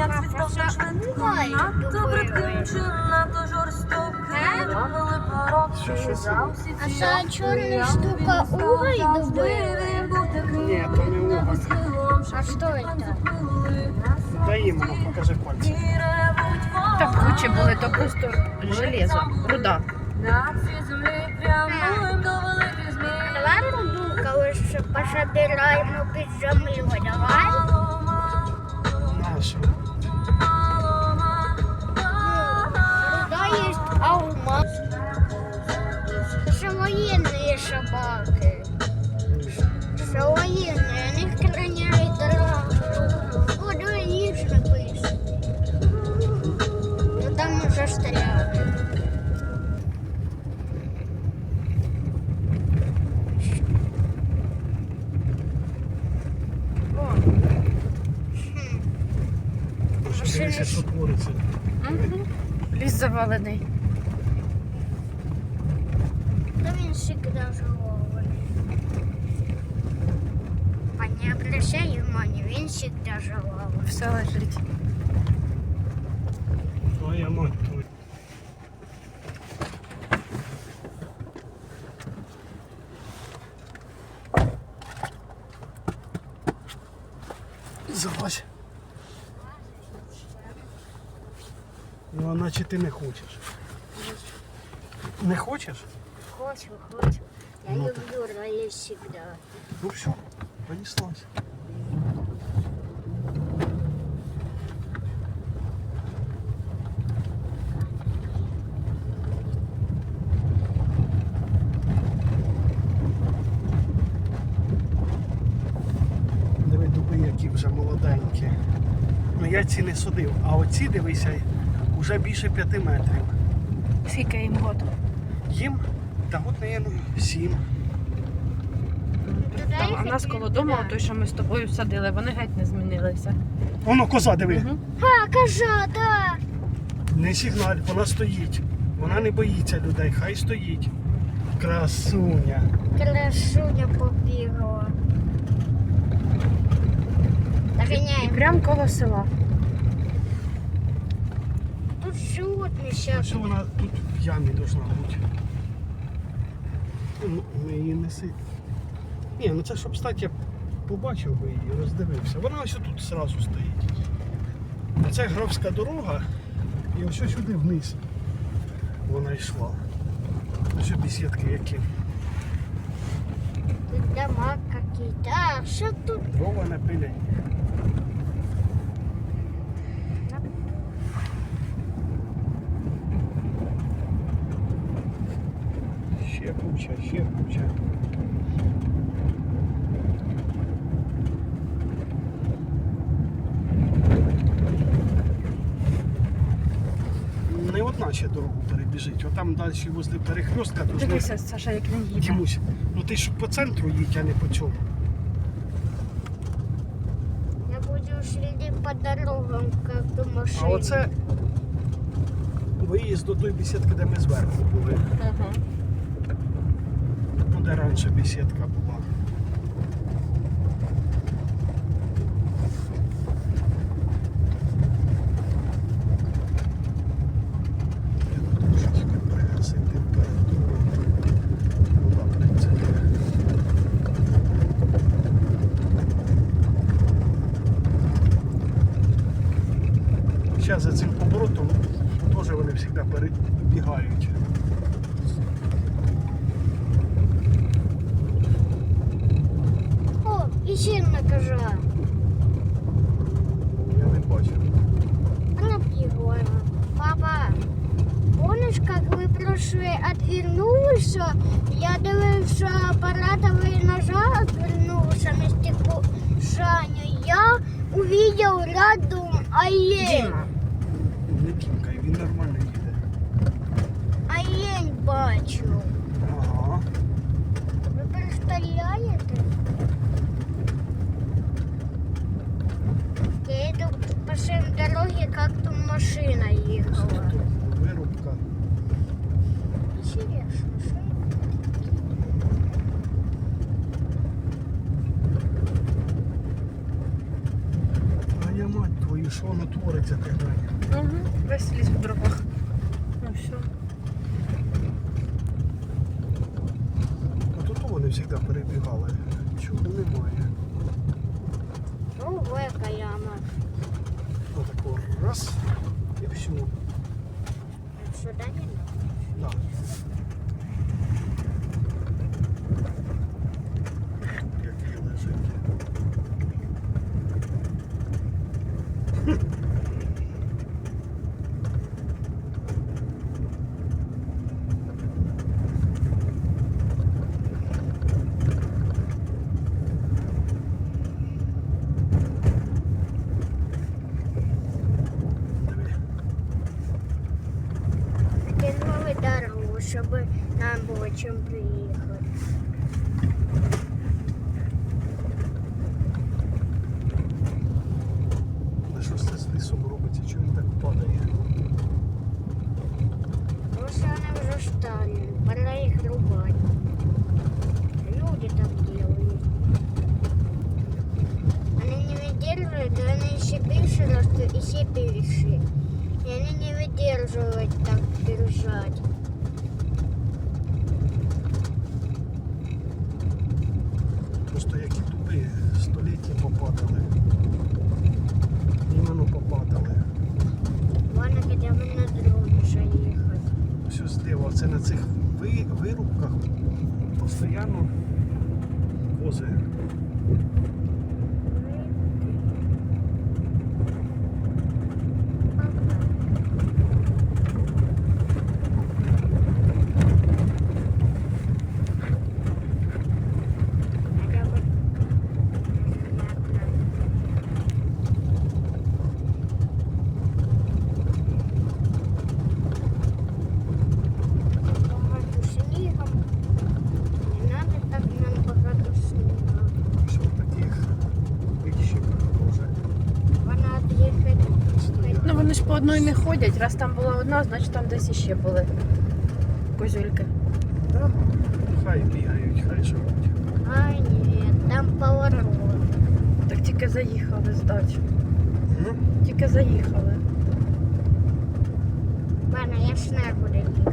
як світовся швидко, надто бридким чи надто жорстоким. Робили Що, що за усі А це чорна штука став добили? був такий, Ні, то не уголь. А що це? Дай їм воно, покажи пальці. Так круче були, то просто железо, руда. На цій землі прямуєм до великих змін. Давай руду, коли ще пособираємо під землю, давай. Нашу. Собаки. Воєнні, у них тренують дорогу. О, давай їж. Ну там уже стріляли. Твориться. Ліс завалений. Всегда живой. А не обращай внимания, він всегда живой. Все лежить. Твоя мать твоя. Залазь. Ну, а наче ти не хочеш. Не хочеш? Хочу, хочу. Я Ну, люблю ролі всегда. Ну все, понеслась. Диви дуби, які вже молоденькі. Ну я ці не судив, а оці дивися, вже більше п'яти метрів. Скільки їм год? Їм, та от, мабуть, сім. Там, а нас коло дому, той, що ми з тобою садили, вони геть не змінилися. Воно коза диви. А, кажа, да. Не сигналь, вона стоїть. Вона не боїться людей, хай стоїть. Красуня. Красуня побігла. І Доганяємо. прям коло села. Тут животні А ще. що вона тут в ямі должна бути? Ну, ми її не сить. Ні, ну це щоб стати, я побачив би її, роздивився. Вона ось тут зразу стоїть. Це графська дорога, і ось сюди вниз вона йшла. Ось бесідки які. Тут дома какие-то. А, що тут? Дрова не пилять. Ще куча, ще куча. Не одна ще дорогу перебіжить. Отам далі возле перехрестка должны... Дивися, Саша, як він їде. Дімусь, ну ти ж по центру їдь, а не по цьому. Я буду следить по дорогам, как до машины. А оце виїзд до той бесідки, де ми зверху були. Ага. Де раніше бесідка була. Треба трошечки пригасити температуру. Так, 30. Зараз за цим поворотом теж вони завжди перебігають. О, еще накажа. Я не бачив. Она бегала. Папа, помнишь, как вы прошлый отвернулся? Я дивився апаратовий ножа отвернулся на стекло Жаню. Я увидел рядом олень. Діма. Не кімкай, він нормально їде. Олень бачу. Ага. Ви представляєте? Всем дороге, как там машина їхала. Тут вирубка. Интересно, А я мать твою, що воно твориться глянь. Угу. Весь ліс в дровах. Ну все. А тут вони завжди перебігали. Чого немає. Ого, яка яма. Отако раз і все. Сюди не надо. Да. Кинули дорогу, щоб нам було чим приїхати. А що це з лісом робиться? Чому він так падає? Тому що вони вже старі, пора їх рубати. Люди так делают. Вони не видерживают, и они еще більше растут, и ще більше. И они не выдерживают так держать. Просто які туби століття попадали. Іменно попадали. Ладно, хотя бы на дроне же ехать. Все зліва, це на цих ви- вирубках постійно вози. Ну одній не ходять. Раз там була одна, значить там десь іще були козюльки. Да? Хай бігають, хай живуть. Ай, ні, там поворот. Так тільки заїхали з дачі. Ну, Тільки заїхали. Ладно, я ж знаю, куди їхати.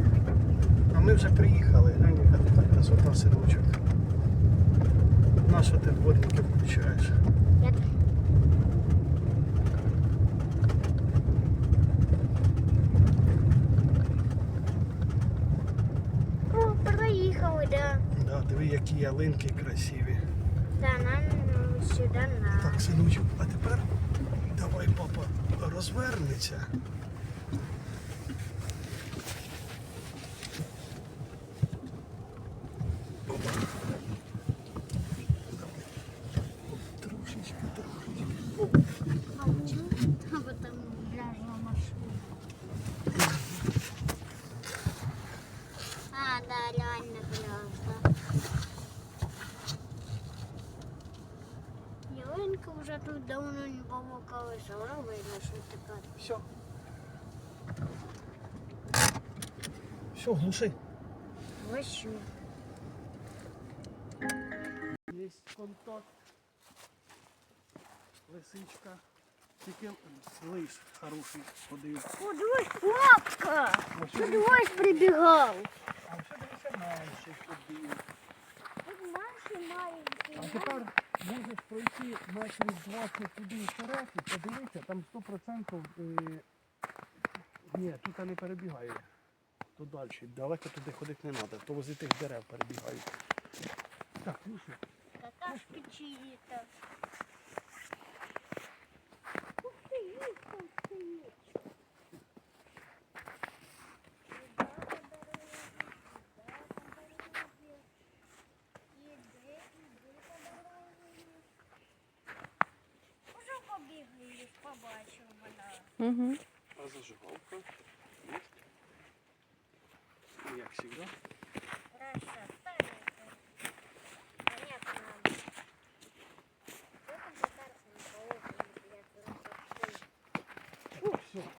А ми вже приїхали, глянь, яка тут так красота, синочок. На що ти дворники включаєш? Я... О, проїхали, да. Диви, які ялинки красиві. Да, нам сюди на. Так, синочок, а тепер давай папа розвернеться. Опа. Трошечки, трошечки. Оп. А почему там там пляжная машина? А, да, реально пляж, Ялинка тут не було колесо, видно, що тепер. Все. Все, глуши. Що. Є контакт. Лисичка. Тільки лиш хороший ходив. О, дивись, папка! Ти дивись, прибігав. А що дивися менше ходив. Тут наші маленькі. А тепер можеш пройти метрів 20 туди вперед і подивитися, там 100% е... ні, тут не перебігає. То далі. Далеко туди ходити не треба, то возле тих дерев перебігають. Так, ну що? Какашки чиї-то. Ух ти, їх там стоїть. Побачив мене. Угу. А зажигалка? Є? Як завжди. Красота.